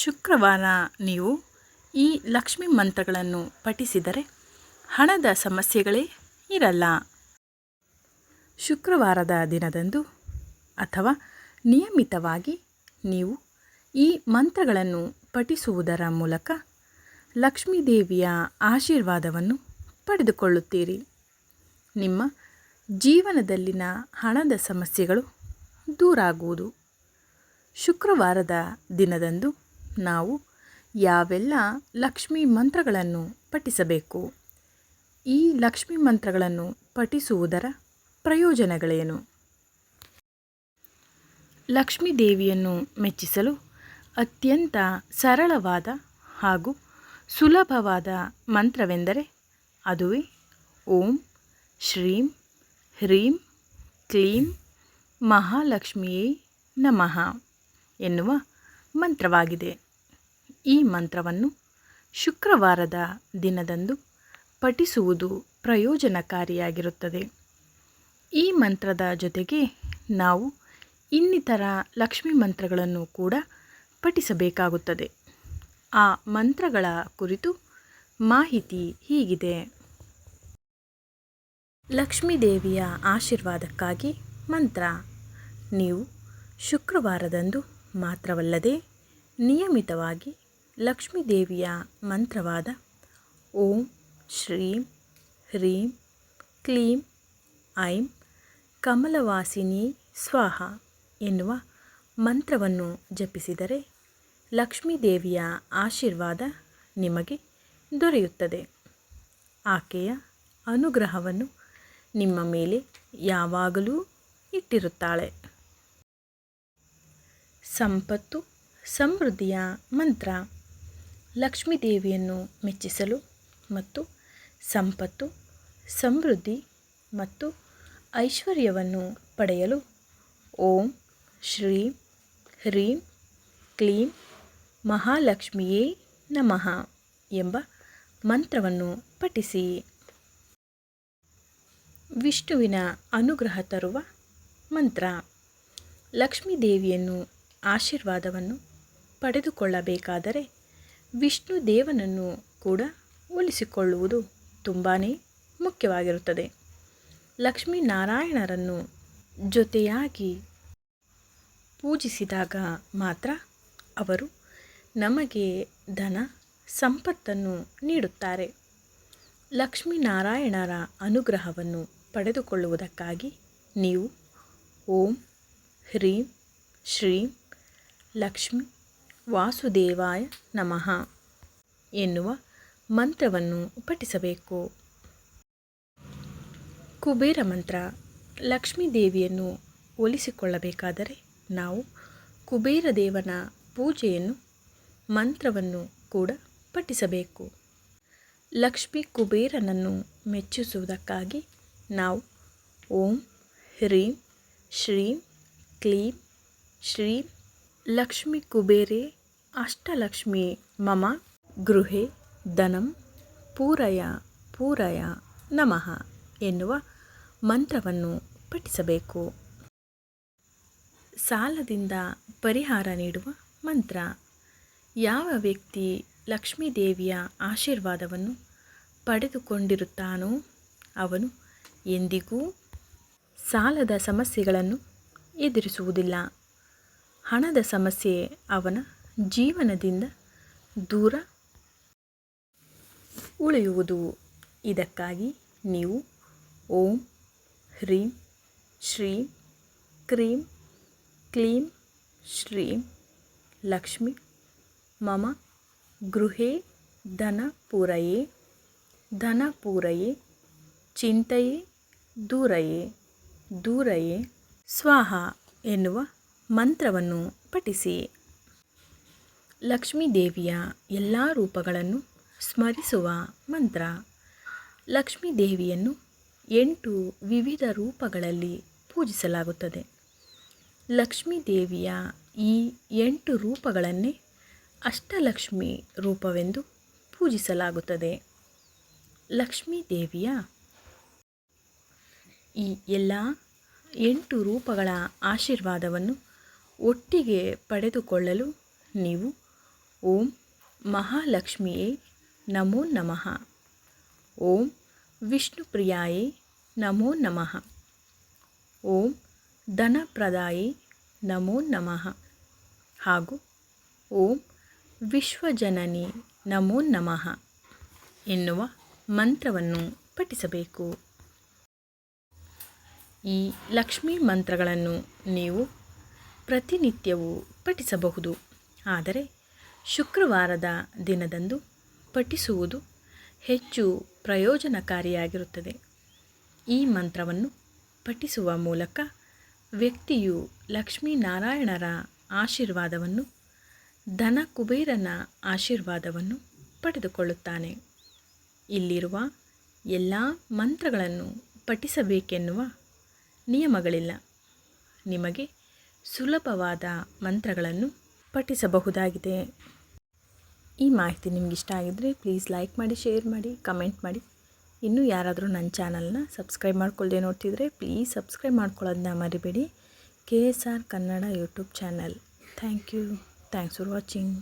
ಶುಕ್ರವಾರ ನೀವು ಈ ಲಕ್ಷ್ಮಿ ಮಂತ್ರಗಳನ್ನು ಪಠಿಸಿದರೆ ಹಣದ ಸಮಸ್ಯೆಗಳೇ ಇರಲ್ಲ. ಶುಕ್ರವಾರದ ದಿನದಂದು ಅಥವಾ ನಿಯಮಿತವಾಗಿ ನೀವು ಈ ಮಂತ್ರಗಳನ್ನು ಪಠಿಸುವುದರ ಮೂಲಕ ಲಕ್ಷ್ಮೀದೇವಿಯ ಆಶೀರ್ವಾದವನ್ನು ಪಡೆದುಕೊಳ್ಳುತ್ತೀರಿ. ನಿಮ್ಮ ಜೀವನದಲ್ಲಿನ ಹಣದ ಸಮಸ್ಯೆಗಳು ದೂರಾಗುವುದು. ಶುಕ್ರವಾರದ ದಿನದಂದು ನಾವು ಯಾವೆಲ್ಲ ಲಕ್ಷ್ಮೀ ಮಂತ್ರಗಳನ್ನು ಪಠಿಸಬೇಕು? ಈ ಲಕ್ಷ್ಮೀ ಮಂತ್ರಗಳನ್ನು ಪಠಿಸುವುದರ ಪ್ರಯೋಜನಗಳೇನು? ಲಕ್ಷ್ಮೀ ದೇವಿಯನ್ನು ಮೆಚ್ಚಿಸಲು ಅತ್ಯಂತ ಸರಳವಾದ ಹಾಗೂ ಸುಲಭವಾದ ಮಂತ್ರವೆಂದರೆ ಅದುವೇ ಓಂ ಶ್ರೀಂ ಹ್ರೀಂ ಕ್ಲೀಂ ಮಹಾಲಕ್ಷ್ಮಿಯೇ ನಮಃ ಎನ್ನುವ ಮಂತ್ರವಾಗಿದೆ. ಈ ಮಂತ್ರವನ್ನು ಶುಕ್ರವಾರದ ದಿನದಂದು ಪಠಿಸುವುದು ಪ್ರಯೋಜನಕಾರಿಯಾಗಿರುತ್ತದೆ. ಈ ಮಂತ್ರದ ಜೊತೆಗೆ ನಾವು ಇನ್ನಿತರ ಲಕ್ಷ್ಮೀ ಮಂತ್ರಗಳನ್ನು ಕೂಡ ಪಠಿಸಬೇಕಾಗುತ್ತದೆ. ಆ ಮಂತ್ರಗಳ ಕುರಿತು ಮಾಹಿತಿ ಹೀಗಿದೆ. ಲಕ್ಷ್ಮೀದೇವಿಯ ಆಶೀರ್ವಾದಕ್ಕಾಗಿ ಮಂತ್ರ. ನೀವು ಶುಕ್ರವಾರದಂದು ಮಾತ್ರವಲ್ಲದೆ ನಿಯಮಿತವಾಗಿ ಲಕ್ಷ್ಮೀ ದೇವಿಯ ಮಂತ್ರವಾದ ಓಂ ಶ್ರೀಂ ಹ್ರೀಂ ಕ್ಲೀಂ ಐಂ ಕಮಲವಾಸಿನಿ ಸ್ವಾಹ ಎನ್ನುವ ಮಂತ್ರವನ್ನು ಜಪಿಸಿದರೆ ಲಕ್ಷ್ಮೀದೇವಿಯ ಆಶೀರ್ವಾದ ನಿಮಗೆ ದೊರೆಯುತ್ತದೆ. ಆಕೆಯ ಅನುಗ್ರಹವನ್ನು ನಿಮ್ಮ ಮೇಲೆ ಯಾವಾಗಲೂ ಇಟ್ಟಿರುತ್ತಾಳೆ. ಸಂಪತ್ತು ಸಮೃದ್ಧಿಯ ಮಂತ್ರ. ಲಕ್ಷ್ಮೀ ದೇವಿಯನ್ನು ಮೆಚ್ಚಿಸಲು ಮತ್ತು ಸಂಪತ್ತು, ಸಮೃದ್ಧಿ ಮತ್ತು ಐಶ್ವರ್ಯವನ್ನು ಪಡೆಯಲು ಓಂ ಶ್ರೀಂ ಹ್ರೀಂ ಕ್ಲೀಂ ಮಹಾಲಕ್ಷ್ಮಿಯೇ ನಮಃ ಎಂಬ ಮಂತ್ರವನ್ನು ಪಠಿಸಿ. ವಿಷ್ಣುವಿನ ಅನುಗ್ರಹ ತರುವ ಮಂತ್ರ. ಲಕ್ಷ್ಮೀ ದೇವಿಯನ್ನು ಆಶೀರ್ವಾದವನ್ನು ಪಡೆದುಕೊಳ್ಳಬೇಕಾದರೆ ವಿಷ್ಣು ದೇವನನ್ನು ಕೂಡ ಒಲಿಸಿಕೊಳ್ಳುವುದು ತುಂಬಾ ಮುಖ್ಯವಾಗಿರುತ್ತದೆ. ಲಕ್ಷ್ಮೀನಾರಾಯಣರನ್ನು ಜೊತೆಯಾಗಿ ಪೂಜಿಸಿದಾಗ ಮಾತ್ರ ಅವರು ನಮಗೆ ಧನ ಸಂಪತ್ತನ್ನು ನೀಡುತ್ತಾರೆ. ಲಕ್ಷ್ಮೀನಾರಾಯಣರ ಅನುಗ್ರಹವನ್ನು ಪಡೆದುಕೊಳ್ಳುವುದಕ್ಕಾಗಿ ನೀವು ಓಂ, ಹ್ರೀಂ, ಶ್ರೀಂ, ಲಕ್ಷ್ಮಿ ವಾಸುದೇವಾಯ ನಮಃ ಎನ್ನುವ ಮಂತ್ರವನ್ನು ಪಠಿಸಬೇಕು. ಕುಬೇರ ಮಂತ್ರ ಲಕ್ಷ್ಮೀ ದೇವಿಯನ್ನು ಒಲಿಸಿಕೊಳ್ಳಬೇಕಾದರೆ ನಾವು ಕುಬೇರ ದೇವನ ಪೂಜೆಯನ್ನು, ಮಂತ್ರವನ್ನು ಕೂಡ ಪಠಿಸಬೇಕು. ಲಕ್ಷ್ಮೀ ಕುಬೇರನನ್ನು ಮೆಚ್ಚಿಸುವುದಕ್ಕಾಗಿ ನಾವು ಓಂ, ಹ್ರೀಂ, ಶ್ರೀಂ, ಕ್ಲೀಂ, ಶ್ರೀಂ, ಲಕ್ಷ್ಮೀ ಕುಬೇರೆ ಅಷ್ಟಲಕ್ಷ್ಮಿ ಮಮ ಗೃಹೆ ಧನಂ ಪೂರಯ ಪೂರಯ ನಮಃ ಎನ್ನುವ ಮಂತ್ರವನ್ನು ಪಠಿಸಬೇಕು. ಸಾಲದಿಂದ ಪರಿಹಾರ ನೀಡುವ ಮಂತ್ರ. ಯಾವ ವ್ಯಕ್ತಿ ಲಕ್ಷ್ಮೀದೇವಿಯ ಆಶೀರ್ವಾದವನ್ನು ಪಡೆದುಕೊಂಡಿರುತ್ತಾನೋ ಅವನು ಎಂದಿಗೂ ಸಾಲದ ಸಮಸ್ಯೆಗಳನ್ನು ಎದುರಿಸುವುದಿಲ್ಲ. ಹಣದ ಸಮಸ್ಯೆ ಅವನ ಜೀವನದಿಂದ ದೂರ ಉಳಿಯುವುದು. ಇದಕ್ಕಾಗಿ ನೀವು ಓಂ, ಹ್ರೀಂ, ಶ್ರೀಂ, ಕ್ರೀಂ, ಕ್ಲೀಂ, ಶ್ರೀಂ, ಲಕ್ಷ್ಮಿ, ಮಮ, ಗೃಹೇ, ಧನ ಪೂರಯೇ ಧನ ಪೂರಯೇ, ಚಿಂತೆಯೇ, ದೂರಯೇ ದೂರಯೇ, ಸ್ವಾಹ ಎನ್ನುವ ಮಂತ್ರವನ್ನು ಪಠಿಸಿ. ಲಕ್ಷ್ಮೀ ದೇವಿಯ ಎಲ್ಲ ರೂಪಗಳನ್ನು ಸ್ಮರಿಸುವ ಮಂತ್ರ. ಲಕ್ಷ್ಮೀ ದೇವಿಯನ್ನು ಎಂಟು ವಿವಿಧ ರೂಪಗಳಲ್ಲಿ ಪೂಜಿಸಲಾಗುತ್ತದೆ. ಲಕ್ಷ್ಮೀ ದೇವಿಯ ಈ ಎಂಟು ರೂಪಗಳನ್ನೇ ಅಷ್ಟಲಕ್ಷ್ಮಿ ರೂಪವೆಂದು ಪೂಜಿಸಲಾಗುತ್ತದೆ. ಲಕ್ಷ್ಮೀ ದೇವಿಯ ಈ ಎಲ್ಲ ಎಂಟು ರೂಪಗಳ ಆಶೀರ್ವಾದವನ್ನು ಒಟ್ಟಿಗೆ ಪಡೆದುಕೊಳ್ಳಲು ನೀವು ಓಂ ಮಹಾಲಕ್ಷ್ಮಿಯೇ ನಮೋ ನಮಃ. ಓಂ ವಿಷ್ಣುಪ್ರಿಯಾಯೇ ನಮೋ ನಮಃ. ಓಂ ಧನಪ್ರದಾಯೇ ನಮೋ ನಮಃ. ಹಾಗೂ ಓಂ ವಿಶ್ವಜನನಿ ನಮೋ ನಮಃ ಎನ್ನುವ ಮಂತ್ರವನ್ನು ಪಠಿಸಬೇಕು. ಈ ಲಕ್ಷ್ಮೀ ಮಂತ್ರಗಳನ್ನು ನೀವು ಪ್ರತಿನಿತ್ಯವೂ ಪಠಿಸಬಹುದು. ಆದರೆ ಶುಕ್ರವಾರದ ದಿನದಂದು ಪಠಿಸುವುದು ಹೆಚ್ಚು ಪ್ರಯೋಜನಕಾರಿಯಾಗಿರುತ್ತದೆ. ಈ ಮಂತ್ರವನ್ನು ಪಠಿಸುವ ಮೂಲಕ ವ್ಯಕ್ತಿಯು ಲಕ್ಷ್ಮೀನಾರಾಯಣರ ಆಶೀರ್ವಾದವನ್ನು ಧನ ಕುಬೇರನ ಆಶೀರ್ವಾದವನ್ನು ಪಡೆದುಕೊಳ್ಳುತ್ತಾನೆ. ಇಲ್ಲಿರುವ ಎಲ್ಲ ಮಂತ್ರಗಳನ್ನು ಪಠಿಸಬೇಕೆನ್ನುವ ನಿಯಮಗಳಿಲ್ಲ. ನಿಮಗೆ ಸುಲಭವಾದ ಮಂತ್ರಗಳನ್ನು ಪಠಿಸಬಹುದಾಗಿದೆ ಈ ಮಾಹಿತಿ ನಿಮ್ಗೆ ಇಷ್ಟ ಆಗಿದ್ದರೆ ಪ್ಲೀಸ್ ಲೈಕ್ ಮಾಡಿ ಶೇರ್ ಮಾಡಿ ಕಮೆಂಟ್ ಮಾಡಿ. ಇನ್ನೂ ಯಾರಾದರೂ ನನ್ನ ಚಾನಲ್ನ ಸಬ್ಸ್ಕ್ರೈಬ್ ಮಾಡ್ಕೊಳ್ಳದೆ ನೋಡ್ತಿದ್ರೆ ಪ್ಲೀಸ್ ಸಬ್ಸ್ಕ್ರೈಬ್ ಮಾಡ್ಕೊಳ್ಳೋದನ್ನ ಮರಿಬೇಡಿ. K S R Kannada YouTube channel thank you thanks for watching